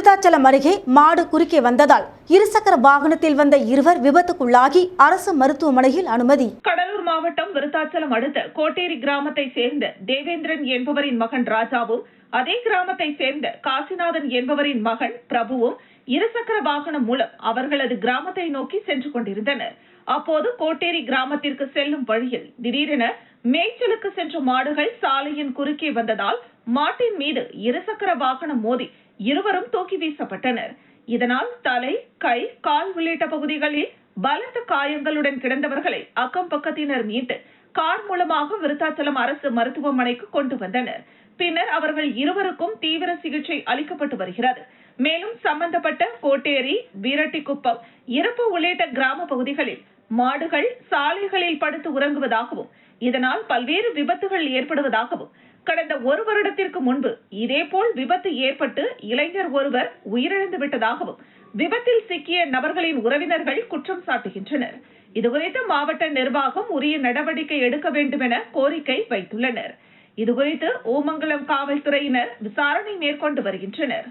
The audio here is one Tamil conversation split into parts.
விருதாச்சலம் அருகே மாடு குறுக்கே வந்ததால் இருசக்கர வாகனத்தில் வந்த இருவர் விபத்துக்குள்ளாகி அரசு மருத்துவமனையில் அனுமதி. கடலூர் மாவட்டம் விருத்தாச்சலம் அடுத்த கோட்டேரி கிராமத்தை சேர்ந்த தேவேந்திரன் என்பவரின் மகன் ராஜாவும் அதே கிராமத்தை சேர்ந்த காசிநாதன் என்பவரின் மகன் பிரபுவும் இருசக்கர வாகனம் மூலம் அவர்களது கிராமத்தை நோக்கி சென்று கொண்டிருந்தனர். அப்போது கோட்டேரி கிராமத்திற்கு செல்லும் வழியில் திடீரென மேய்ச்சலுக்கு சென்ற மாடுகள் சாலையின் குறுக்கே வந்ததால் மாட்டின் மீது இருசக்கர வாகனம் மோதி இருவரும் தூக்கி வீசப்பட்டனர். இதனால் தலை கை கால் உள்ளிட்ட பகுதிகளில் பலத்த காயங்களுடன் கிடந்தவர்களை அக்கம் பக்கத்தினர் மீட்டு கார் மூலமாக விருத்தாச்சலம் அரசு மருத்துவமனைக்கு கொண்டு வந்தனர். பின்னர் அவர்கள் இருவருக்கும் தீவிர சிகிச்சை அளிக்கப்பட்டு வருகிறது. மேலும் சம்பந்தப்பட்ட கோட்டேரி வீரட்டிக்குப்பம் இறப்பு உள்ளிட்ட கிராம பகுதிகளில் மாடுகள் சாலைகளில் படுத்து உறங்குவதாகவும் இதனால் பல்வேறு விபத்துகள் ஏற்படுவதாகவும் கடந்த ஒரு வருடத்திற்கு முன்பு இதேபோல் விபத்து ஏற்பட்டு இளைஞர் ஒருவர் உயிரிழந்து விட்டதாகவும் விபத்தில் சிக்கிய நபர்களின் உறவினர்கள் குற்றம் சாட்டுகின்றனர். இதுகுறித்து மாவட்ட நிர்வாகம் உரிய நடவடிக்கை எடுக்க வேண்டும் என கோரிக்கை வைத்துள்ளனர். இதுகுறித்து ஓமங்கலம் காவல்துறையினர் விசாரணை மேற்கொண்டு வருகின்றனர்.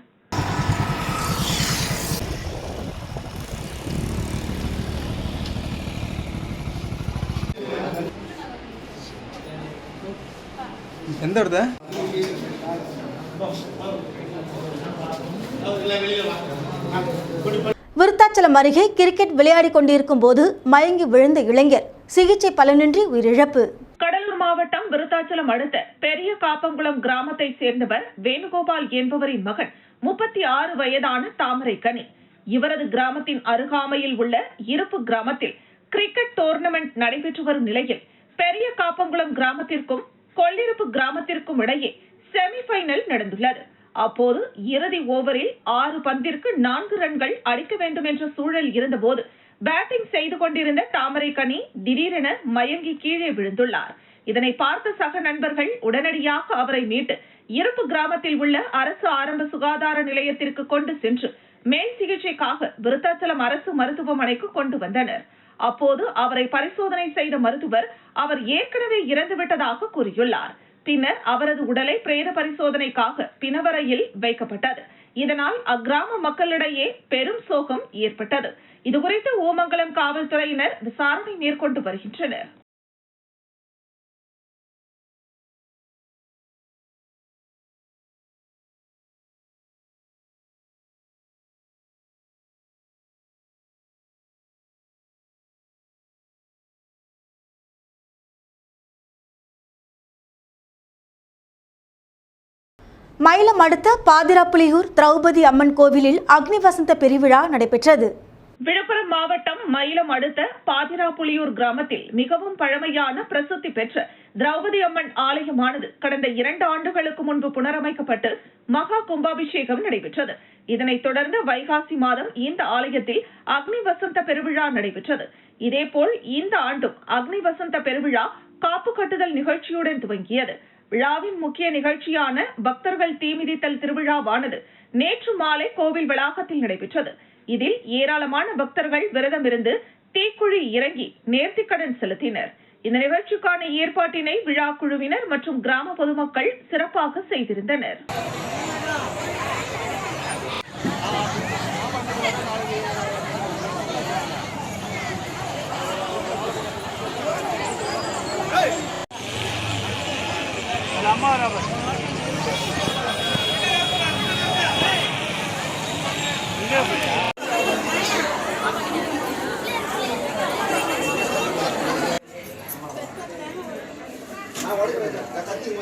எந்த இடத்த விருத்தாச்சலம் அருகே கிரிக்கெட் விளையாடிக் கொண்டிருக்கும் போது மயங்கி விழுந்த இளைஞர். சிகிச்சை பலனின்றி உயிரிழப்பு. கடலூர் மாவட்டம் விருத்தாச்சலம் அடுத்த பெரிய காப்பங்குளம் கிராமத்தை சேர்ந்தவர் வேணுகோபால் என்பவரின் மகன் முப்பத்தி ஆறு வயதான தாமரைக்கனி இவரது கிராமத்தின் அருகாமையில் உள்ள இருப்பு கிராமத்தில் கிரிக்கெட் டோர்னமெண்ட் நடைபெற்று வரும் நிலையில் பெரிய காப்பங்குளம் கிராமத்திற்கும் கொள்ளிருப்பு கிராமத்திற்கும் இடையே செமிஃபைனல் நடந்துள்ளது. அப்போது இறுதி ஓவரில் ஆறு பந்திற்கு நான்கு ரன்கள் அடிக்க வேண்டும் என்ற சூழல் இருந்தபோது பேட்டிங் செய்து கொண்டிருந்த தாமரைக்கனி திடீரென மயங்கி கீழே விழுந்துள்ளார். இதனை பார்த்த சக நண்பர்கள் உடனடியாக அவரை மீட்டு இருப்பு கிராமத்தில் உள்ள அரசு ஆரம்ப சுகாதார நிலையத்திற்கு கொண்டு சென்று மேல் சிகிச்சைக்காக விருத்தாச்சலம் அரசு மருத்துவமனைக்கு கொண்டு வந்தனர். அப்போது அவரை பரிசோதனை செய்த மருத்துவர் அவர் ஏற்கனவே இறந்துவிட்டதாக கூறியுள்ளார். பின்னர் அவரது உடலை பிரேத பரிசோதனைக்காக பிணவரையில் வைக்கப்பட்டது. இதனால் அக்கிராம மக்களிடையே பெரும் சோகம் ஏற்பட்டது. இதுகுறித்து ஓமங்கலம் காவல்துறையினர் விசாரணை மேற்கொண்டு வருகின்றனர். மயிலம் அடுத்த பாதிராப்புலியூர் திரௌபதி அம்மன் கோவிலில் அக்னி வசந்த பெருவிழா நடைபெற்றது. விழுப்புரம் மாவட்டம் மயிலம் அடுத்த பாதிராப்புலியூர் கிராமத்தில் மிகவும் பழமையான பிரசித்தி பெற்ற திரௌபதி அம்மன் ஆலயமானது கடந்த இரண்டு ஆண்டுகளுக்கு முன்பு புனரமைக்கப்பட்டு மகா கும்பாபிஷேகம் நடைபெற்றது. இதனைத் தொடர்ந்து வைகாசி மாதம் இந்த ஆலயத்தில் அக்னி வசந்த பெருவிழா நடைபெற்றது. இதேபோல் இந்த ஆண்டும் அக்னி வசந்த பெருவிழா காப்பு கட்டுதல் நிகழ்ச்சியுடன் துவங்கியது. விழாவின் முக்கிய நிகழ்ச்சியான பக்தர்கள் தீமிதித்தல் திருவிழாவானது நேற்று மாலை கோவில் வளாகத்தில் நடைபெற்றது. இதில் ஏராளமான பக்தர்கள் விரதம் இருந்து தீக்குழி இறங்கி நேர்த்திக்கடன் செலுத்தினர். இந்த நிகழ்ச்சிக்கான ஏற்பாட்டினை விழா குழுவினர் மற்றும் கிராம பொதுமக்கள் சிறப்பாக செய்திருந்தனர். બરાબર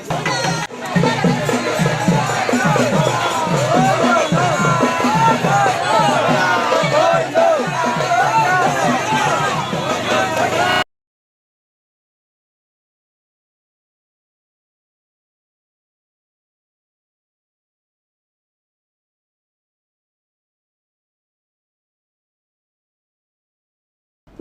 Thank you.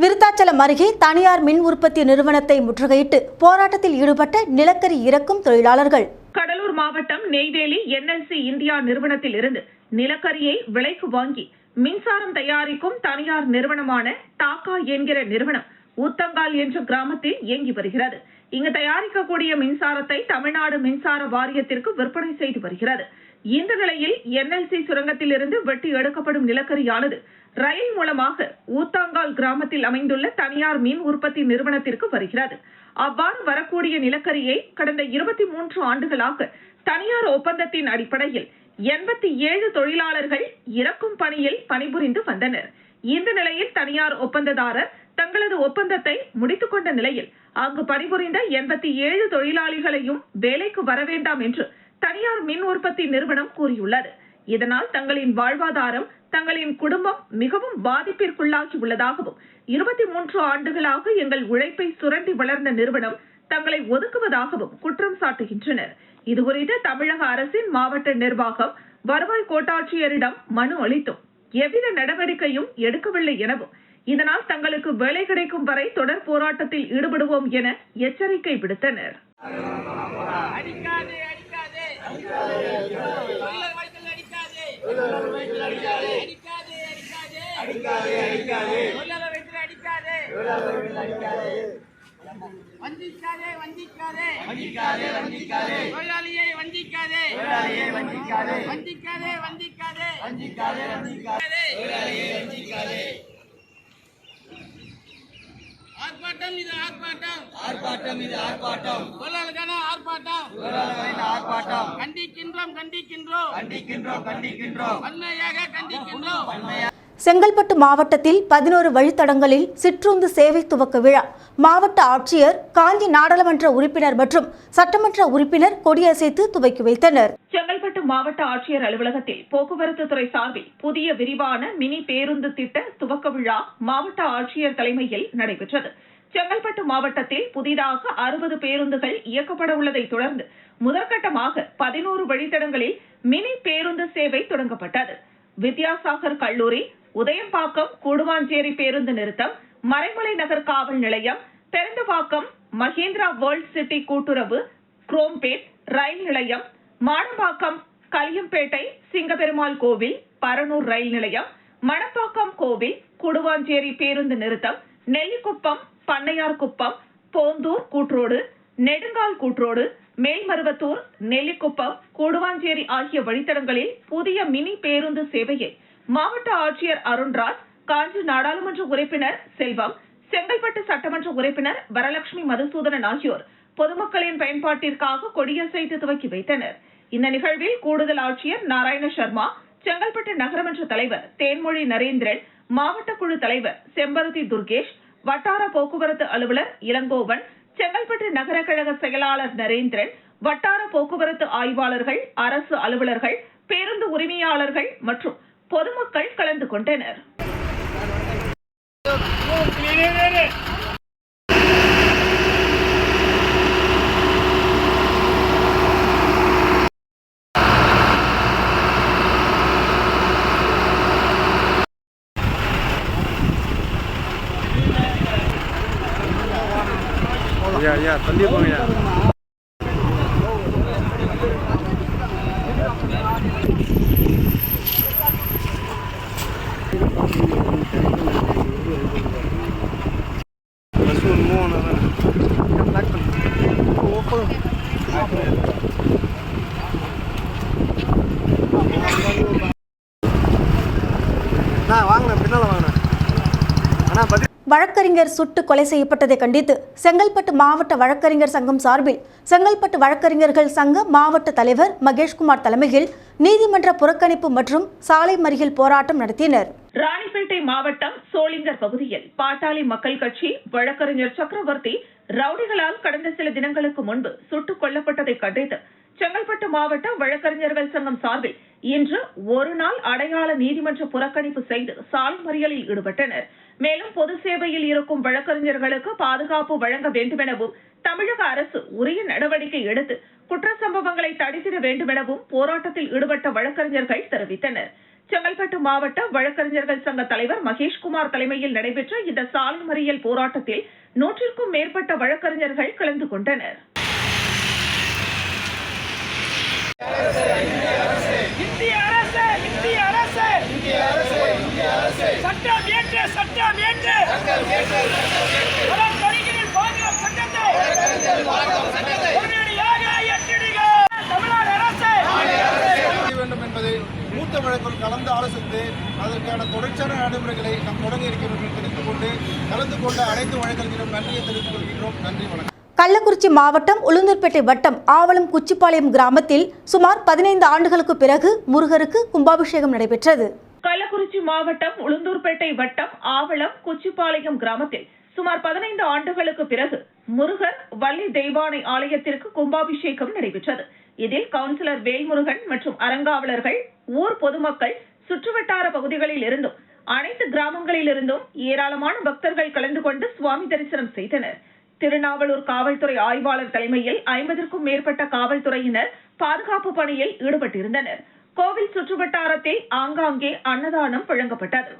விருத்தாச்சலம் அருகே தனியார் மின் உற்பத்தி நிறுவனத்தை முற்றுகையிட்டு போராட்டத்தில் ஈடுபட்ட நிலக்கரி இறக்கும் தொழிலாளர்கள். கடலூர் மாவட்டம் நெய்வேலி என்எல்சி இந்தியா நிறுவனத்தில் இருந்து நிலக்கரியை விலைக்கு வாங்கி மின்சாரம் தயாரிக்கும் தனியார் நிறுவனமான டாக்கா என்கிற நிறுவனம் ஊத்தங்கால் என்ற கிராமத்தில் இயங்கி வருகிறது. இங்கு தயாரிக்கக்கூடிய மின்சாரத்தை தமிழ்நாடு மின்சார வாரியத்திற்கு விற்பனை செய்து வருகிறது. இந்த நிலையில் என்எல்சி சுரங்கத்திலிருந்து வெட்டி எடுக்கப்படும் நிலக்கரியானது ரயில் மூலமாக ஊத்தாங்கால் கிராமத்தில் அமைந்துள்ள தனியார் மீன் உற்பத்தி நிறுவனத்திற்கு வருகிறது. அவ்வாறு வரக்கூடிய நிலக்கரியை கடந்த இருபத்தி மூன்று ஆண்டுகளாக தனியார் ஒப்பந்தத்தின் அடிப்படையில் எண்பத்தி ஏழு தொழிலாளர்கள் இறக்கும் பணியில் பணிபுரிந்து வந்தனர். இந்த நிலையில் தனியார் ஒப்பந்ததாரர் தங்களது ஒப்பந்தத்தை முடித்துக் கொண்ட நிலையில் அங்கு பணிபுரிந்த எண்பத்தி ஏழு தொழிலாளிகளையும் வேலைக்கு வர வேண்டாம் என்று தனியார் மின் உற்பத்தி நிறுவனம் கூறியுள்ளது. இதனால் தங்களின் வாழ்வாதாரம் தங்களின் குடும்பம் மிகவும் பாதிப்பிற்குள்ளாகி உள்ளதாகவும் இருபத்தி மூன்று ஆண்டுகளாக எங்கள் உழைப்பை சுரண்டி வளர்ந்த நிறுவனம் தங்களை ஒதுக்குவதாகவும் குற்றம் சாட்டுகின்றனர். இதுகுறித்து தமிழக அரசின் மாவட்ட நிர்வாகம் வருவாய் கோட்டாட்சியரிடம் மனு அளித்தும் எவ்வித நடவடிக்கையும் எடுக்கவில்லை எனவும் இதனால் தங்களுக்கு வேலை கிடைக்கும் வரை தொடர் போராட்டத்தில் ஈடுபடுவோம் என எச்சரிக்கை விடுத்தனர். வஞ்சிக்காதே வஞ்சிக்காதே வஞ்சிக்காதே வஞ்சிக்காதே தொழிலாளியை வஞ்சிக்காதே தொழிலாளியை வஞ்சிக்காதே வஞ்சிக்காதே வஞ்சிக்காதே வஞ்சிக்காதே வஞ்சிக்காதே தொழிலாளியை வஞ்சிக்காதே ஆர்ப்பாட்டம் இது ஆர்ப்பாட்டம். ஆர்ப்பாட்டம் இது ஆர்ப்பாட்டம். ஆர்ப்பாட்டம். ஆர்ப்பாட்டம் கண்டிக்கின்றோம் கண்டிக்கின்றோம். கண்டிக்கின்றோம் கண்டிக்கின்றோம். வன்மையாக கண்டிக்கின்றோம். செங்கல்பட்டு மாவட்டத்தில் பதினோரு வழித்தடங்களில் சிற்றுந்து சேவை துவக்க விழா. மாவட்ட ஆட்சியர் காஞ்சி நாடாளுமன்ற உறுப்பினர் மற்றும் சட்டமன்ற உறுப்பினர் கொடியசைத்து துவக்கி வைத்தனர். செங்கல்பட்டு மாவட்ட ஆட்சியர் அலுவலகத்தில் போக்குவரத்து துறை சார்பில் புதிய விரிவான மினி பேருந்து திட்ட துவக்க விழா மாவட்ட ஆட்சியர் தலைமையில் நடைபெற்றது. செங்கல்பட்டு மாவட்டத்தில் புதிதாக அறுபது பேருந்துகள் இயக்கப்பட உள்ளதை தொடர்ந்து முதற்கட்டமாக பதினோரு வழித்தடங்களில் மினி பேருந்து சேவை தொடங்கப்பட்டது. வித்யாசாகர் கல்லூரி உதயம்பாக்கம் கூடுவாஞ்சேரி பேருந்து நிறுத்தம் மறைமலை நகர் காவல் நிலையம் பெருந்தவாக்கம் மகேந்திரா வேர்ல்ட் சிட்டி கூட்டுறவு குரோம்பேட் ரயில் நிலையம் மாடம்பாக்கம் கலியம்பேட்டை சிங்கபெருமாள் கோவில் பரனூர் ரயில் நிலையம் மணப்பாக்கம் கோவில் குடுவாஞ்சேரி பேருந்து நிறுத்தம் நெல்லிக்குப்பம் பண்ணையார் குப்பம் போந்தூர் கூற்றோடு நெடுங்கால் கூற்றோடு மேல்மருவத்தூர் நெல்லிக்குப்பம் கூடுவாஞ்சேரி ஆகிய வழித்தடங்களில் புதிய மினி பேருந்து சேவையை மாவட்ட ஆட்சியர் அருண்ராஜ் காஞ்சி நாடாளுமன்ற உறுப்பினர் செல்வம் செங்கல்பட்டு சட்டமன்ற உறுப்பினர் வரலட்சுமி மதுசூதனன் ஆகியோர் பொதுமக்களின் பயன்பாட்டிற்காக கொடியசைத்து துவக்கி வைத்தனர். இந்த நிகழ்வில் கூடுதல் ஆட்சியர் நாராயண சர்மா செங்கல்பட்டு நகரமன்ற தலைவர் தேன்மொழி நரேந்திரன் மாவட்ட குழு தலைவர் செம்பருத்தி துர்கேஷ் வட்டார போக்குவரத்து அலுவலர் இளங்கோவன் செங்கல்பட்டு நகர கழக செயலாளர் நரேந்திரன் வட்டார போக்குவரத்து ஆய்வாளர்கள் அரசு அலுவலர்கள் பேருந்து உரிமையாளர்கள் மற்றும் பொதுமக்கள் கலந்து கொண்டனர். ஐயா ஐயா தள்ளி போங்கய்யா வழக்கறிஞர் சுட்டு கொலை செய்யப்பட்டதை கண்டித்து செங்கல்பட்டு மாவட்ட வழக்கறிஞர் சங்கம் சார்பில் செங்கல்பட்டு வழக்கறிஞர்கள் சங்க மாவட்ட தலைவர் மகேஷ்குமார் தலைமையில் நீதிமன்ற புறக்கணிப்பு மற்றும் சாலை மறியல் போராட்டம் நடத்தினர். ராணிப்பேட்டை மாவட்டம் சோளிங்கர் பகுதியில் பாட்டாளி மக்கள் கட்சி வழக்கறிஞர் சக்கரவர்த்தி ரவுடிகளால் கடந்த சில தினங்களுக்கு முன்பு சுட்டுக் கொல்லப்பட்டதை கண்டித்து செங்கல்பட்டு மாவட்ட வழக்கறிஞர்கள் சங்கம் சார்பில் இன்று ஒரு நாள் அடையாள நீதிமன்ற புறக்கணிப்பு செய்து சாலை மறியலில் ஈடுபட்டனர். மேலும் பொது சேவையில் இருக்கும் வழக்கறிஞர்களுக்கு பாதுகாப்பு வழங்க வேண்டுமெனவும் தமிழக அரசு உரிய நடவடிக்கை எடுத்து குற்ற சம்பவங்களை தடுத்திட வேண்டுமெனவும் போராட்டத்தில் ஈடுபட்ட வழக்கறிஞர்கள் தெரிவித்தனர். செங்கல்பட்டு மாவட்ட வழக்கறிஞர்கள் சங்க தலைவர் மகேஷ்குமார் தலைமையில் நடைபெற்ற இந்த சாலை மறியல் போராட்டத்தில் நூற்றிற்கும் மேற்பட்ட வழக்கறிஞர்கள் கலந்து கொண்டனர். என்பதை மூத்த வழக்கில் கலந்து ஆலோசித்து அதற்கான தொடர்ச்சியான நடைமுறைகளை நாம் தொடங்க இருக்கிறோம் கொண்டு கலந்து கொண்ட அனைத்து வழக்கறிஞரும் நன்றியை தெரிவித்துக் கள்ளக்குறிச்சி மாவட்டம் உளுந்தூர்பேட்டை வட்டம் ஆவலம் குச்சிப்பாளையம் கிராமத்தில் சுமார் பதினைந்து ஆண்டுகளுக்கு பிறகு முருகருக்கு கும்பாபிஷேகம் நடைபெற்றது. கள்ளக்குறிச்சி மாவட்டம் உளுந்தூர்பேட்டை வட்டம் ஆவளம் குச்சிப்பாளையம் கிராமத்தில் சுமார் பதினைந்து ஆண்டுகளுக்கு பிறகு முருகர் வள்ளி தெய்வானை ஆலயத்திற்கு கும்பாபிஷேகம் நடைபெற்றது. இதில் கவுன்சிலர் வேல்முருகன் மற்றும் அரங்காவலர்கள் ஊர் பொதுமக்கள் சுற்றுவட்டார பகுதிகளில் இருந்தும் அனைத்து கிராமங்களிலிருந்தும் ஏராளமான பக்தர்கள் கலந்து கொண்டு சுவாமி தரிசனம் செய்தனர். திருநாவலூர் காவல்துறை ஆய்வாளர் தலைமையில் ஐம்பதற்கும் மேற்பட்ட காவல்துறையினர் பாதுகாப்பு பணியில் ஈடுபட்டிருந்தனர். கோவில் சுற்றுவட்டாரத்தில் ஆங்காங்கே அன்னதானம் வழங்கப்பட்டது.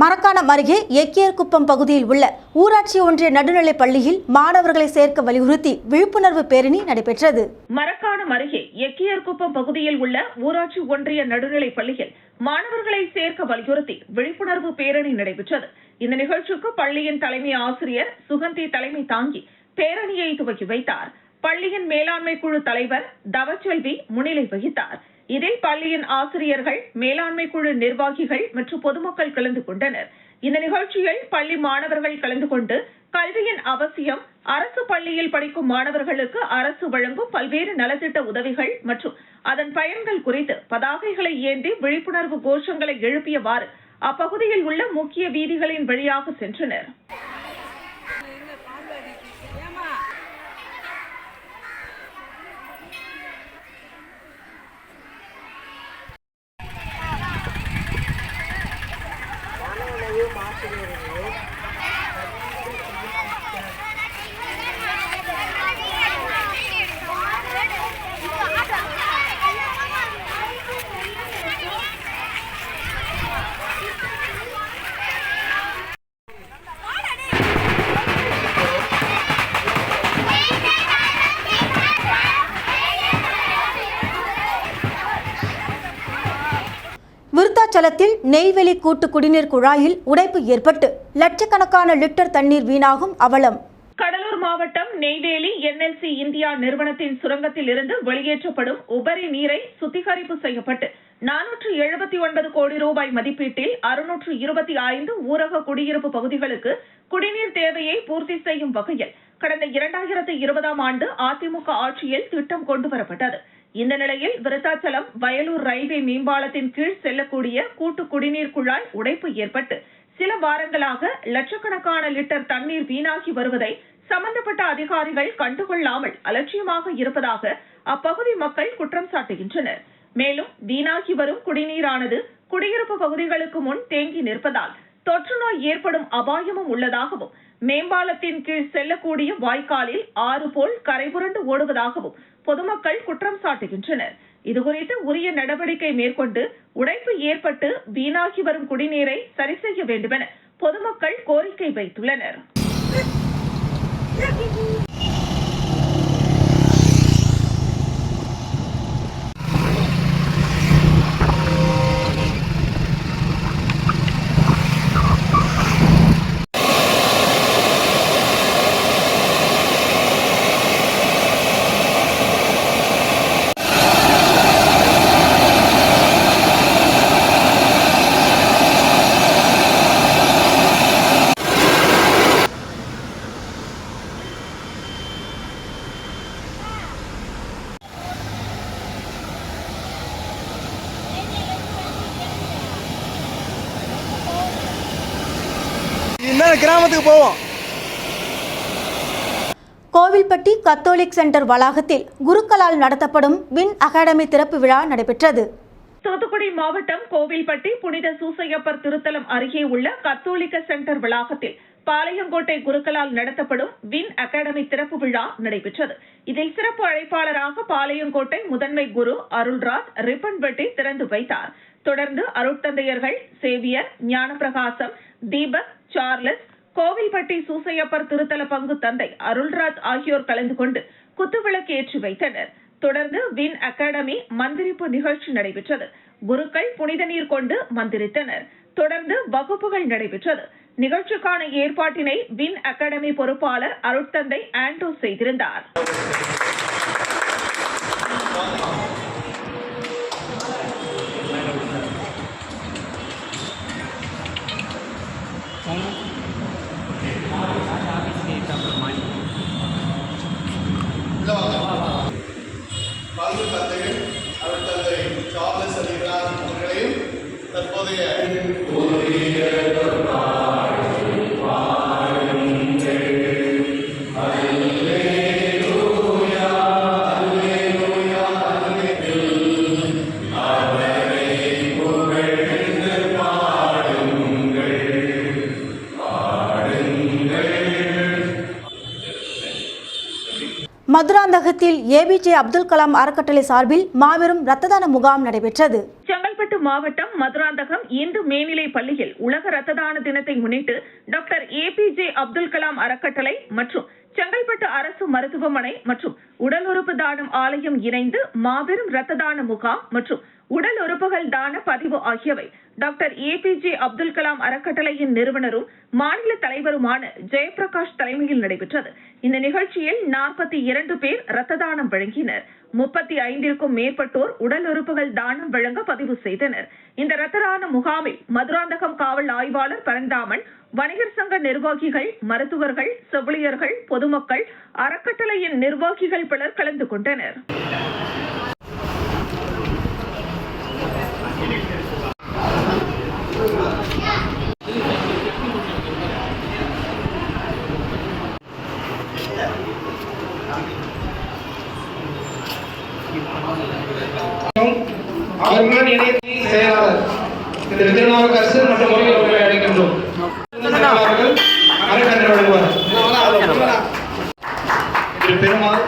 மரக்காணம் அருகே எக்கியர்குப்பம் பகுதியில் உள்ள ஊராட்சி ஒன்றிய நடுநிலைப் பள்ளியில் மாணவர்களை சேர்க்க வலியுறுத்தி விழிப்புணர்வு பேரணி நடைபெற்றது. மரக்காணம் அருகே எக்கியர்குப்பம் பகுதியில் உள்ள ஊராட்சி ஒன்றிய நடுநிலைப் பள்ளியில் மாணவர்களை சேர்க்க வலியுறுத்தி விழிப்புணர்வு பேரணி நடைபெற்றது. இந்த நிகழ்ச்சிக்கு பள்ளியின் தலைமை ஆசிரியர் சுகந்தி தலைமை தாங்கி பேரணியை துவக்கி வைத்தார். பள்ளியின் மேலாண்மை குழு தலைவர் தவச்செல்வி முன்னிலை வகித்தார். இதில் பள்ளியின் ஆசிரியர்கள் மேலாண்மை குழு நிர்வாகிகள் மற்றும் பொதுமக்கள் கலந்து கொண்டனர். இந்த நிகழ்ச்சியில் பள்ளி மாணவர்கள் கலந்து கொண்டு கல்வியின் அவசியம் அரசு பள்ளியில் படிக்கும் மாணவர்களுக்கு அரசு வழங்கும் பல்வேறு நலத்திட்ட உதவிகள் மற்றும் அதன் பயன்கள் குறித்து பதாகைகளை ஏந்தி விழிப்புணர்வு கோஷங்களை எழுப்பியவாறு அப்பகுதியில் உள்ள முக்கிய வீதிகளின் வழியாக சென்றனர். நெய்வேலி கூட்டு குடிநீர் குழாயில் உடைப்பு ஏற்பட்டு லட்சக்கணக்கான லிட்டர் தண்ணீர் வீணாகும் அவலம். கடலூர் மாவட்டம் நெய்வேலி என்எல்சி இந்தியா நிறுவனத்தின் சுரங்கத்தில் இருந்து வெளியேற்றப்படும் உபரி நீரை சுத்திகரிப்பு செய்யப்பட்டு நானூற்று எழுபத்தி ஒன்பது கோடி ரூபாய் மதிப்பீட்டில் அறுநூற்று இருபத்தி ஐந்து ஊரக குடியிருப்பு பகுதிகளுக்கு குடிநீர் தேவையை பூர்த்தி செய்யும் வகையில் கடந்த இரண்டாயிரத்து இருபதாம் ஆண்டு அதிமுக ஆட்சியில் திட்டம் கொண்டுவரப்பட்டது இந்த நிலையில் விருத்தாச்சலம் வயலூர் ரயில்வே மேம்பாலத்தின் கீழ் செல்லக்கூடிய கூட்டு குடிநீர் குழாய் உடைப்பு ஏற்பட்டு சில வாரங்களாக லட்சக்கணக்கான லிட்டர் தண்ணீர் வீணாகி வருவதை சம்பந்தப்பட்ட அதிகாரிகள் கண்டுகொள்ளாமல் அலட்சியமாக இருப்பதாக அப்பகுதி மக்கள் குற்றம் சாட்டுகின்றனர். மேலும் வீணாகி வரும் குடிநீரானது குடியிருப்பு பகுதிகளுக்கு முன் தேங்கி நிற்பதால் தொற்று நோய் ஏற்படும் அபாயமும் உள்ளதாகவும் மேம்பாலத்தின் கீழ் செல்லக்கூடிய வாய்க்காலில் ஆறு போல் கரைபுரண்டு ஓடுவதாகவும் பொதுமக்கள் குற்றம் சாட்டுகின்றனர். இதுகுறித்து உரிய நடவடிக்கை மேற்கொண்டு உடைப்பு ஏற்பட்டு வீணாகி வரும் குடிநீரை சரி செய்ய வேண்டுமென பொதுமக்கள் கோரிக்கை வைத்துள்ளனர். கோவில்பட்டி கத்தோலிக் சென்டர் வளாகத்தில் குருக்களால் நடத்தப்படும் வின் அகாடமி திறப்பு விழா நடைபெற்றது. தூத்துக்குடி மாவட்டம் கோவில்பட்டி புனித சூசையப்பர் திருத்தலம் அருகே உள்ள கத்தோலிக்க சென்டர் வளாகத்தில் பாளையங்கோட்டை குருக்களால் நடத்தப்படும் வின் அகாடமி திறப்பு விழா நடைபெற்றது. இதில் சிறப்பு அழைப்பாளராக பாளையங்கோட்டை முதன்மை குரு அருள்ராஜ் ரிப்பன்பட்டி திறந்து வைத்தார். தொடர்ந்து அருட்தந்தையர்கள் சேவியர் ஞானபிரகாசம் தீபக் சார்லஸ் கோவில்பட்டி சூசையப்பர் திருத்தல பங்கு தந்தை அருள்ராஜ் ஆகியோர் கலந்து கொண்டு குத்துவிளக்கு ஏற்றி வைத்தனர். தொடர்ந்து வின் அகாடமி மந்திரிப்பு நிகழ்ச்சி நடைபெற்றது. குருக்கள் புனித நீர் கொண்டு மந்திரித்தனர். தொடர்ந்து வகுப்புகள் நடைபெற்றது. நிகழ்ச்சிக்கான ஏற்பாட்டினை வின் அகாடமி பொறுப்பாளர் அருட்தந்தை ஆண்டோ செய்திருந்தார். மதுராந்தகத்தில் ஏபிஜே அப்துல் கலாம் அறக்கட்டளை சார்பில் மாபெரும் ரத்ததான முகாம் நடைபெற்றது. செங்கல்பட்டு மாவட்டம் மதுராந்தகம் இந்து மேல்நிலை பள்ளியில் உலக ரத்த தான தினத்தை முன்னிட்டு டாக்டர் ஏபிஜே அப்துல் கலாம் அறக்கட்டளை மற்றும் செங்கல்பட்டு அரசு மருத்துவமனை மற்றும் உடல் உறுப்பு தானம் ஆலயம் இணைந்து மாபெரும் ரத்த தான முகாம் மற்றும் உடல் உறுப்புகள் தான பதிவு ஆகியவை doctor A P J Abdul Kalam அறக்கட்டளையின் நிறுவனரும் மாநில தலைவருமான ஜெயபிரகாஷ் தலைமையில் நடைபெற்றது. இந்த நிகழ்ச்சியில் நாற்பத்தி இரண்டு பேர் ரத்த தானம் வழங்கினர். முப்பத்தி ஐந்திற்கும் மேற்பட்டோர் உடல் உறுப்புகள் தானம் வழங்க பதிவு செய்தனர். இந்த ரத்த தான முகாமில் மதுராந்தகம் காவல் ஆய்வாளர் பரந்தாமன் வணிகர் சங்க நிர்வாகிகள் மருத்துவர்கள் செவிலியர்கள் பொதுமக்கள் அறக்கட்டளையின் நிர்வாகிகள் பலர் கலந்து கொண்டனர். அவர்களுடன் இணைந்து செயலாளர் திரு திருநாவுக்கரசு மற்றும் முருகன் அவர்களை அழைக்கின்றோம் அவர்கள் அரைக்கன்று வழங்குவார் திரு பெருமாள்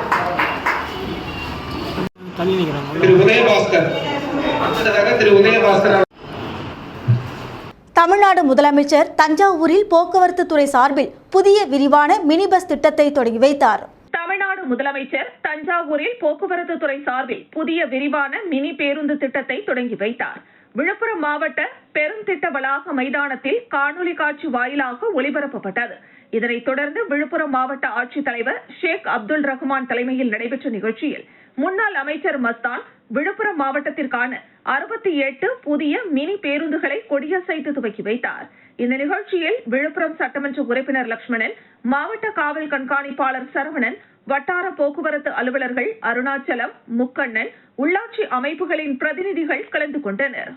திரு உதயபாஸ்கர் அடுத்ததாக திரு உதயபாஸ்கர் அவர்கள் தமிழ்நாடு முதலமைச்சர் தஞ்சாவூரில் போக்குவரத்து துறை சார்பில் புதிய விரிவான மினி பஸ் திட்டத்தை தொடங்கி வைத்தார். தமிழ்நாடு முதலமைச்சர் தஞ்சாவூரில் போக்குவரத்து துறை சார்பில் புதிய விரிவான மினி பேருந்து திட்டத்தை தொடங்கி வைத்தார். விழுப்புரம் மாவட்ட பெருந்திட்ட வளாக மைதானத்தில் காணொலி காட்சி வாயிலாக ஒளிபரப்பப்பட்டது. இதனைத் தொடர்ந்து விழுப்புரம் மாவட்ட ஆட்சித்தலைவர் ஷேக் அப்துல் ரஹ்மான் தலைமையில் நடைபெற்ற நிகழ்ச்சியில் முன்னாள் அமைச்சர் மஸ்தான் விழுப்புரம் மாவட்டத்திற்கான அறுபத்தி எட்டு புதிய மினி பேருந்துகளை கொடியசைத்து துவக்கி வைத்தார் இந்த நிகழ்ச்சியில் விழுப்புரம் சட்டமன்ற உறுப்பினர் லட்சுமணன் மாவட்ட காவல் கண்காணிப்பாளர் சரவணன் வட்டார போக்குவரத்து அலுவலர்கள் அருணாச்சலம் முக்கண்ணன் உள்ளாட்சி அமைப்புகளின் பிரதிநிதிகள் கலந்து கொண்டனர்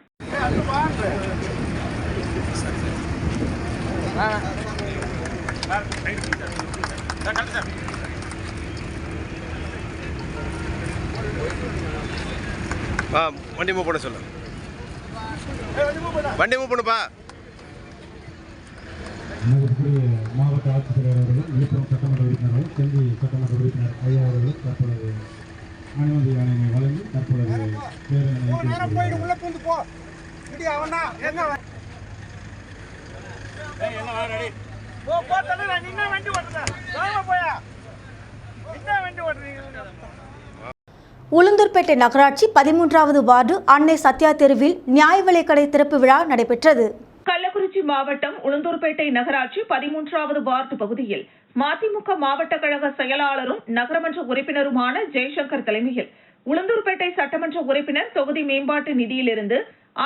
வா வண்டி மூவ் பண்ண சொல்லு. வண்டி மூவ் பண்ணுப்பா. மாவட்ட ஆட்சித்தலைவர் அவர்கள் விழுப்புரம் சட்டமன்ற உறுப்பினர்கள் செஞ்சி சட்டமன்ற உறுப்பினர் ஐயா அவர்கள் தற்பொழுது அனுமதி ஆணையை வழங்கி தற்பொழுது பேரணி உள்ள பூந்து போ இடி அவனா எங்க போ போ தள்ளு நீ என்ன வண்டி ஓட்டுற வேகமா போயா என்ன வண்டி ஓட்டுறீங்க உளுந்தூர்பேட்டை நகராட்சி பதிமூன்றாவது வார்டு அன்னை சத்யா தெருவில் நியாய விலைக்கடை திறப்பு விழா நடைபெற்றது. கள்ளக்குறிச்சி மாவட்டம் உளுந்தூர்பேட்டை நகராட்சி பதிமூன்றாவது வார்டு பகுதியில் மதிமுக மாவட்ட கழக செயலாளரும் நகரமன்ற உறுப்பினருமான ஜெய்சங்கர் தலைமையில் உளுந்தூர்பேட்டை சட்டமன்ற உறுப்பினர் தொகுதி மேம்பாட்டு நிதியிலிருந்து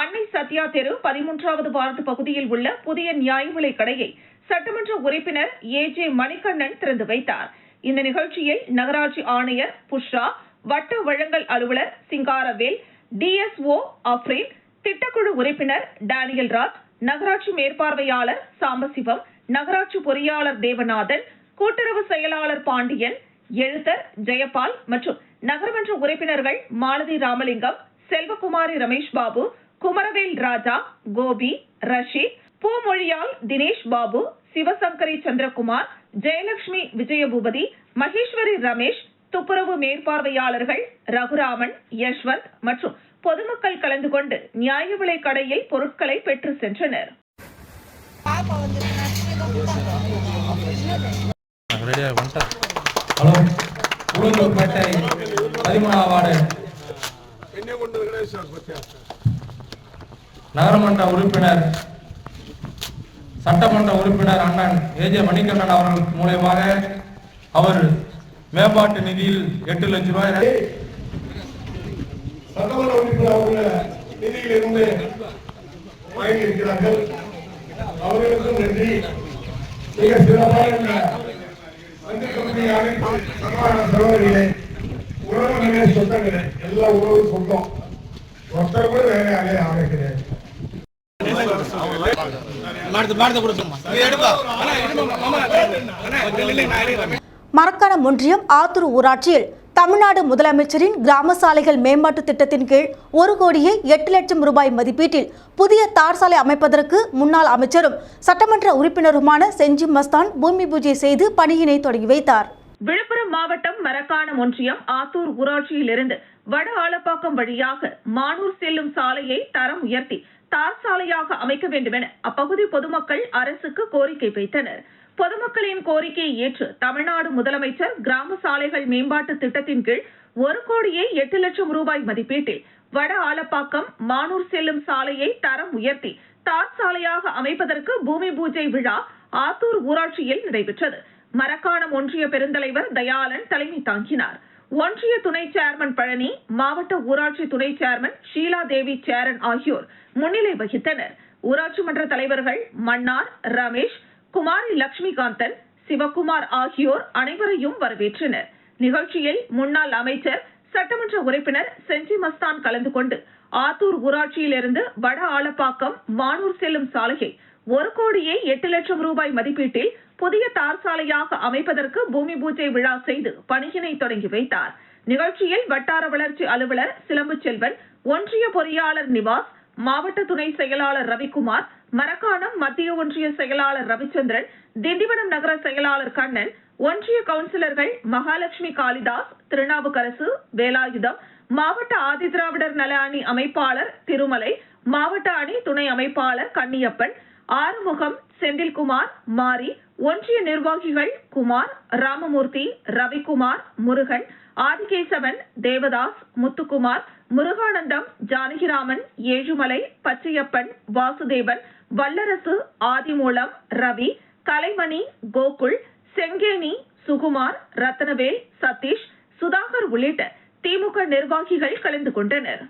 அன்னை சத்யா தெரு பதிமூன்றாவது வார்டு பகுதியில் உள்ள புதிய நியாய கடையை சட்டமன்ற உறுப்பினர் ஏ ஜே மணிகண்ணன் திறந்து வைத்தார். இந்த நிகழ்ச்சியில் நகராட்சி ஆணையர் புஷ்ரா வட்ட வழங்கல் அலுவலர் சிங்காரவேல் டிஎஸ்ஓ அப்ரீன் திட்டக்குழு உறுப்பினர் டேனியல் ராஜ் நகராட்சி மேற்பார்வையாளர் சாம்பசிவம் நகராட்சி பொறியாளர் தேவநாதன் கூட்டுறவு செயலாளர் பாண்டியன் எழுத்தர் ஜெயபால் மற்றும் நகரமன்ற உறுப்பினர்கள் மாலதி ராமலிங்கம் செல்வகுமாரி ரமேஷ் பாபு குமரவேல் ராஜா கோபி ரஷீத் பூமொழியால் தினேஷ் பாபு சிவசங்கரி சந்திரகுமார் ஜெயலட்சுமி விஜயபூபதி மகேஸ்வரி ரமேஷ் துப்புரவு மேற்பார்வையாளர்கள் ரகுராமன் யஷ்வந்த் மற்றும் பொதுமக்கள் கலந்து கொண்டு நியாய விலை கடையில் பொருட்களை பெற்று சென்றனர். நகரமன்ற உறுப்பினர் சட்டமன்ற உறுப்பினர் அண்ணன் ஏஜே மணிகண்டன் அவர்கள் மூலயமாக அவர் மேம்பாட்டு நிதியில் எட்டு லட்சம் ரூபாய் சட்டமன்ற உறுப்பினர் அவர்கள் நிதியிலிருந்து வழங்கியிருக்கிறார்கள் அவர்களுக்கும் நன்றி மிக சிறப்பாக வந்திருக்கக்கூடிய அனைத்து சகோதர சகோதரிகளே உறவுகளே சொந்தங்களே எல்லா உறவு சொந்தம் ஒருத்தர் கூட வேற யாரே ஆக கிடையாது மரக்காணம் ஒன்றியம் ஆத்தூர் ஊராட்சியில் தமிழ்நாடு முதலமைச்சரின் கிராம சாலைகள் மேம்பாட்டு திட்டத்தின் கீழ் ஒரு கோடியே எட்டு லட்சம் ரூபாய் மதிப்பீட்டில் புதிய தார் சாலை அமைப்பதற்கு முன்னாள் அமைச்சரும் சட்டமன்ற உறுப்பினருமான செஞ்சி மஸ்தான் பூமி பூஜை செய்து பணியினை தொடங்கி வைத்தார். விழுப்புரம் மாவட்டம் மரக்காணம் ஒன்றியம் ஆத்தூர் ஊராட்சியிலிருந்து வட ஆலப்பாக்கம் வழியாக மானூர் செல்லும் சாலையை தரம் உயர்த்தி தார் சாலையாக அமைக்க வேண்டும் என அப்பகுதி பொதுமக்கள் அரசுக்கு கோரிக்கை வைத்தனர். பொதுமக்களின் கோரிக்கையை ஏற்று தமிழ்நாடு முதலமைச்சர் கிராம சாலைகள் மேம்பாட்டு திட்டத்தின் கீழ் ஒரு கோடியே எட்டு லட்சம் ரூபாய் மதிப்பீட்டில் வட ஆலப்பாக்கம் மானூர் செல்லும் சாலையை தரம் உயர்த்தி தார் சாலையாக அமைப்பதற்கு பூமி பூஜை விழா ஆத்தூர் ஊராட்சியில் நடைபெற்றது. மரக்காணம் ஒன்றிய பெருந்தலைவர் தயாளன் தலைமை தாங்கினார். ஒன்றிய துணை சேர்மன் பழனி மாவட்ட ஊராட்சி துணை சேர்மன் ஷீலா தேவி சேரன் ஆகியோர் முன்னிலை வகித்தனர். ஊராட்சி மன்ற தலைவர்கள் மன்னார் ரமேஷ் குமாரி லட்சுமிகாந்தன் சிவகுமார் ஆகியோர் அனைவரையும் வரவேற்றனர். நிகழ்ச்சியில் முன்னாள் அமைச்சர் சட்டமன்ற உறுப்பினர் செஞ்சி மஸ்தான் கலந்து கொண்டு ஆத்தூர் ஊராட்சியிலிருந்து வட ஆலப்பாக்கம் வானூர் செல்லும் சாலையை ஒரு கோடியே எட்டு லட்சம் ரூபாய் மதிப்பீட்டில் புதிய தார் சாலையாக அமைப்பதற்கு பூமி பூஜை விழா செய்து பணியினை தொடங்கி வைத்தார். நிகழ்ச்சியில் வட்டார வளர்ச்சி அலுவலர் சிலம்பு செல்வன் ஒன்றிய பொறியாளர் நிவாஸ் மாவட்ட துணை செயலாளர் ரவிக்குமார் மரக்காணம் மத்திய ஒன்றிய செயலாளர் ரவிச்சந்திரன் திண்டிவனம் நகர செயலாளர் கண்ணன் ஒன்றிய கவுன்சிலர்கள் மகாலட்சுமி காளிதாஸ் திருநாவுக்கரசு வேலாயுதம் மாவட்ட ஆதிதிராவிடர் நல அணி அமைப்பாளர் திருமலை மாவட்ட அணி துணை அமைப்பாளர் கன்னியப்பன் ஆறுமுகம் செந்தில்குமார் மாரி ஒன்றிய நிர்வாகிகள் குமார் ராமமூர்த்தி ரவிக்குமார் முருகன் ஆதிகேசவன் தேவதாஸ் முத்துக்குமார் முருகானந்தம் ஜானகிராமன் ஏழுமலை பச்சையப்பன் வாசுதேவன் வல்லரசு ஆதிமூலம் ரவி கலைமணி கோகுல் செங்கேணி சுகுமார் ரத்னவேல் சதீஷ் சுதாகர் உள்ளிட்ட திமுக நிர்வாகிகள் கலந்து கொண்டனர்.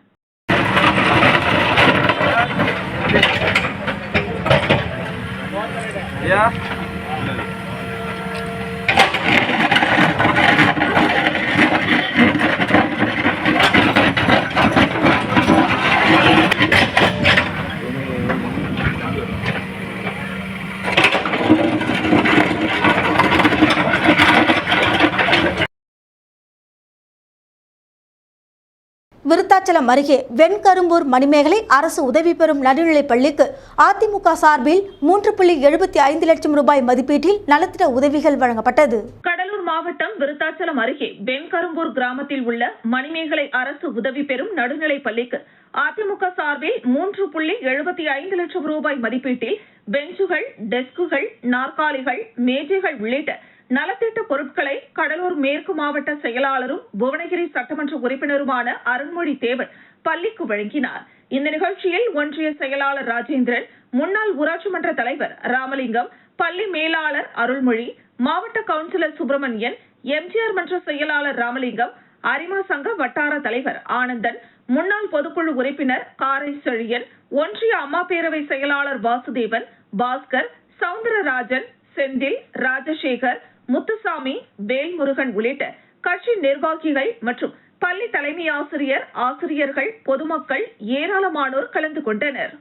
விருத்தாச்சலம் அருகே வெண்கரும்பூர் மணிமேகலை அரசு உதவி பெறும் நடுநிலைப் பள்ளிக்கு அதிமுக சார்பில் மூன்று புள்ளி எழுபத்தி ஐந்து லட்சம் ரூபாய் மதிப்பீட்டில் நலத்திட்ட உதவிகள் வழங்கப்பட்டது. கடலூர் மாவட்டம் விருத்தாச்சலம் அருகே வெண்கரும்பூர் கிராமத்தில் உள்ள மணிமேகலை அரசு உதவி பெறும் நடுநிலைப் பள்ளிக்கு அதிமுக சார்பில் மூன்று புள்ளி எழுபத்தி ஐந்து லட்சம் ரூபாய் மதிப்பீட்டில் பெஞ்சுகள் டெஸ்குகள் நாற்காலிகள் மேஜைகள் உள்ளிட்ட நலத்திட்ட பொருட்களை கடலூர் மேற்கு மாவட்ட செயலாளரும் புவனகிரி சட்டமன்ற உறுப்பினருமான அருண்மொழி தேவன் பள்ளிக்கு வழங்கினார். இந்த நிகழ்ச்சியில் ஒன்றிய செயலாளர் ராஜேந்திரன் முன்னாள் ஊராட்சி மன்ற தலைவர் ராமலிங்கம் பள்ளி மேலாளர் அருள்மொழி மாவட்ட கவுன்சிலர் சுப்பிரமணியன் எம்ஜிஆர் மன்ற செயலாளர் ராமலிங்கம் அரிமா சங்க வட்டார தலைவர் ஆனந்தன் முன்னாள் பொதுக்குழு உறுப்பினர் காரை செழியன் ஒன்றிய அம்மா பேரவை செயலாளர் வாசுதேவன் பாஸ்கர் சவுந்தரராஜன் செந்தில் ராஜசேகர் முத்துசாமி வேல்முருகன் உள்ளிட்ட கட்சி நிர்வாகிகள் மற்றும் பள்ளி தலைமை ஆசிரியர் ஆசிரியர்கள் பொதுமக்கள் ஏராளமானோர் கலந்து கொண்டனர்.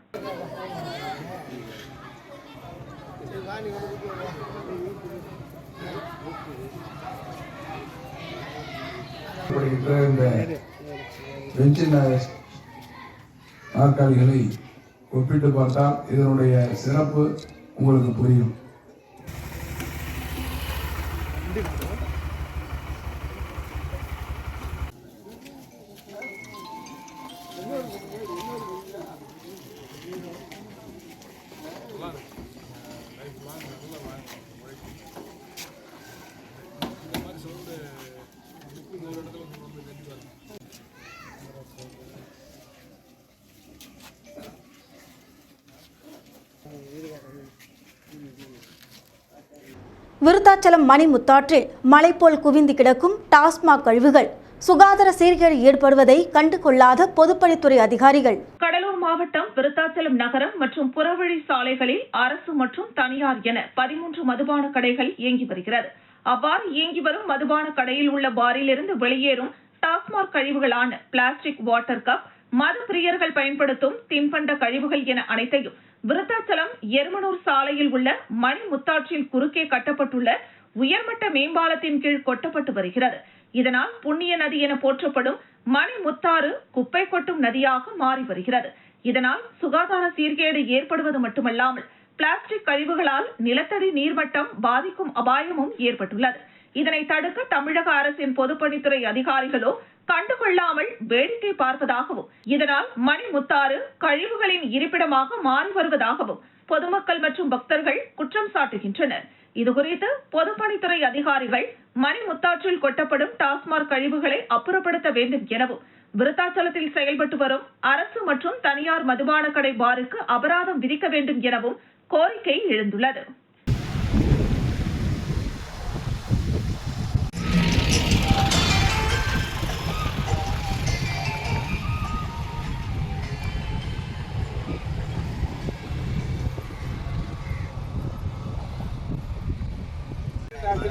நாற்காலிகளை ஒப்பிட்டு பார்த்தால் இதனுடைய சிறப்பு உங்களுக்கு புரியும். விருத்தாச்சலம் மணிமுத்தாற்றில் மலை போல் குவிந்து கிடக்கும் டாஸ்மாக் கழிவுகள். சுகாதார சீர்கேடு ஏற்படுவதை கண்டுகொள்ளாத பொதுப்பணித்துறை அதிகாரிகள். கடலூர் மாவட்டம் விருத்தாச்சலம் நகரம் மற்றும் புறவழி சாலைகளில் அரசு மற்றும் தனியார் என பதிமூன்று மதுபான கடைகள் இயங்கி வருகிறது. அவ்வாறு இயங்கி வரும் மதுபான கடையில் உள்ள பாரிலிருந்து வெளியேறும் டாஸ்மாக் கழிவுகளான பிளாஸ்டிக் வாட்டர் கப் மது பிரியர்கள் பயன்படுத்தும் தின்பண்ட கழிவுகள் என அனைத்தையும் விருத்தாச்சலம் எருமனூர் சாலையில் உள்ள மணி முத்தாற்றின் குறுக்கே கட்டப்பட்டுள்ள உயர்மட்ட மேம்பாலத்தின் கீழ் கொட்டப்பட்டு வருகிறது. இதனால் புண்ணிய நதி என போற்றப்படும் மணி முத்தாறு குப்பை கொட்டும் நதியாக மாறி வருகிறது. இதனால் சுகாதார சீர்கேடு ஏற்படுவது மட்டுமல்லாமல் பிளாஸ்டிக் கழிவுகளால் நிலத்தடி நீர்மட்டம் பாதிக்கும் அபாயமும் ஏற்பட்டுள்ளது. இதனை தடுக்க தமிழக அரசின் பொதுப்பணித்துறை அதிகாரிகளோ கண்டுகொள்ளாமல் வேடிக்கை பார்ப்பதாகவும் இதனால் மணிமுத்தாறு கழிவுகளின் இருப்பிடமாக மாறி வருவதாகவும் பொதுமக்கள் மற்றும் பக்தர்கள் குற்றம் சாட்டுகின்றனர். இதுகுறித்து பொதுப்பணித்துறை அதிகாரிகள் மணிமுத்தாற்றில் கொட்டப்படும் டாஸ்மாக் கழிவுகளை அப்புறப்படுத்த வேண்டும் எனவும் விருத்தாச்சலத்தில் செயல்பட்டு வரும் அரசு மற்றும் தனியார் மதுபான கடை பாருக்கு அபராதம் விதிக்க வேண்டும் எனவும் கோரிக்கை எழுந்துள்ளது.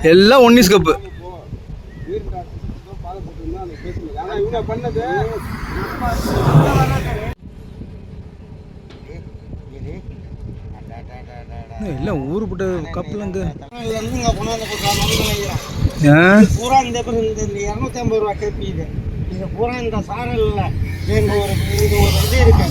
எல்லாம் ஒன்னிஸ் கப்பு எல்லாம் ஊருப்பட்ட கப்பல் அங்கே பூரா இந்த பேர் இந்த இரநூத்தி ஐம்பது ரூபா இது. இது பூரா இந்த சாரல் இல்லை எங்க ஒரு இது ஒரு இது இருக்கு.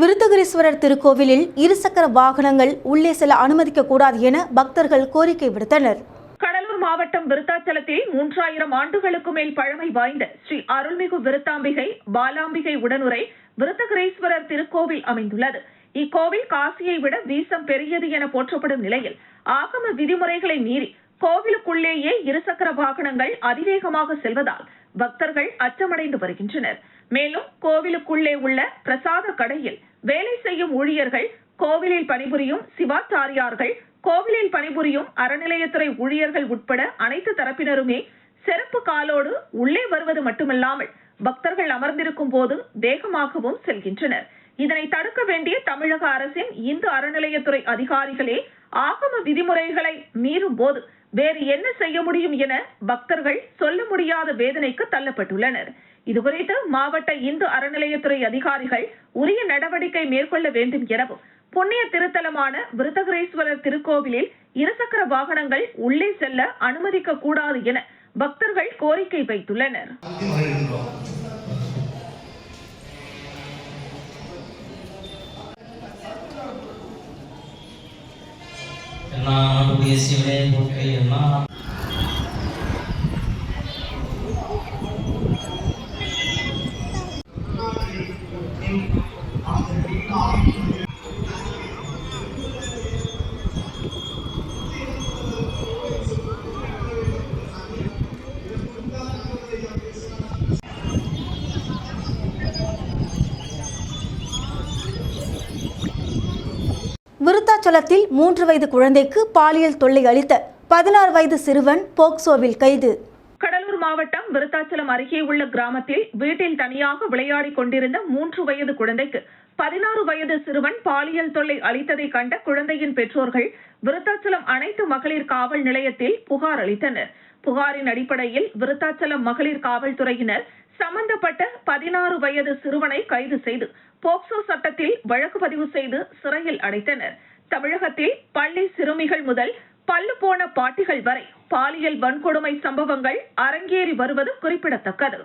விருத்தகிரீஸ்வரர் திருக்கோவிலில் இருசக்கர வாகனங்கள் உள்ளே செல்ல அனுமதிக்க கூடாது என பக்தர்கள் கோரிக்கை விடுத்தனர். கடலூர் மாவட்டம் விருத்தாச்சலத்தில் மூன்றாயிரம் ஆண்டுகளுக்கு மேல் பழமை வாய்ந்த ஸ்ரீ அருள்மிகு விருத்தாம்பிகை பாலாம்பிகை உடனுரை விருத்தகிரீஸ்வரர் திருக்கோவில் அமைந்துள்ளது. இக்கோவில் காசியை விட வீசம் பெரியது என போற்றப்படும் நிலையில் ஆகம விதிமுறைகளை மீறி கோவிலுக்குள்ளேயே இருசக்கர வாகனங்கள் அதிவேகமாக செல்வதால் பக்தர்கள் அச்சமடைந்து வருகின்றனர். மேலும் கோவிலுக்குள்ளே உள்ள பிரசாத கடையில் வேலை செய்யும் ஊழியர்கள் கோவிலில் பணிபுரியும் சிவாச்சாரியார்கள் கோவிலில் பணிபுரியும் அறநிலையத்துறை ஊழியர்கள் உட்பட அனைத்து தரப்பினருமே செருப்பு காலோடு உள்ளே வருவது மட்டுமல்லாமல் பக்தர்கள் அமர்ந்திருக்கும் போது வேகமாகவும் செல்கின்றனர். இதனை தடுக்க வேண்டிய தமிழக அரசின் இந்து அறநிலையத்துறை அதிகாரிகளே ஆகம விதிமுறைகளை மீறும் போது வேறு என்ன செய்ய முடியும் என பக்தர்கள் சொல்ல முடியாத வேதனைக்கு தள்ளப்பட்டுள்ளனர். இதுகுறித்து மாவட்ட இந்து அறநிலையத்துறை அதிகாரிகள் உரிய நடவடிக்கை மேற்கொள்ள வேண்டும் எனவும் புண்ணிய திருத்தலமான விருத்தகிரீஸ்வரர் திருக்கோவிலில் இருசக்கர வாகனங்கள் உள்ளே செல்ல அனுமதிக்க கூடாது என பக்தர்கள் கோரிக்கை வைத்துள்ளனர். எல்லாம் நம்முடைய சிவனை எல்லாம் எல்லா மூன்று வயது குழந்தைக்கு பாலியல் தொல்லை அளித்த பதினாறு வயது சிறுவன் போக்சோவில் கைது. கடலூர் மாவட்டம் விருத்தாச்சலம் அருகே உள்ள கிராமத்தில் வீட்டில் தனியாக விளையாடிக் கொண்டிருந்த மூன்று வயது குழந்தைக்கு பதினாறு வயது சிறுவன் பாலியல் தொல்லை அளித்ததை கண்ட குழந்தையின் பெற்றோர்கள் விருத்தாச்சலம் அனைத்து மகளிர் காவல் நிலையத்தில் புகார் அளித்தனர். புகாரின் அடிப்படையில் விருத்தாச்சலம் மகளிர் காவல்துறையினர் சம்பந்தப்பட்ட பதினாறு வயது சிறுவனை கைது செய்து போக்சோ சட்டத்தில் வழக்கு பதிவு செய்து சிறையில் அடைத்தனர். தமிழகத்தில் பள்ளி சிறுமிகள் முதல் பல்லு போன பாட்டிகள் வரை பாலியல் வன்கொடுமை சம்பவங்கள் அரங்கேறி வருவது குறிப்பிடத்தக்கது.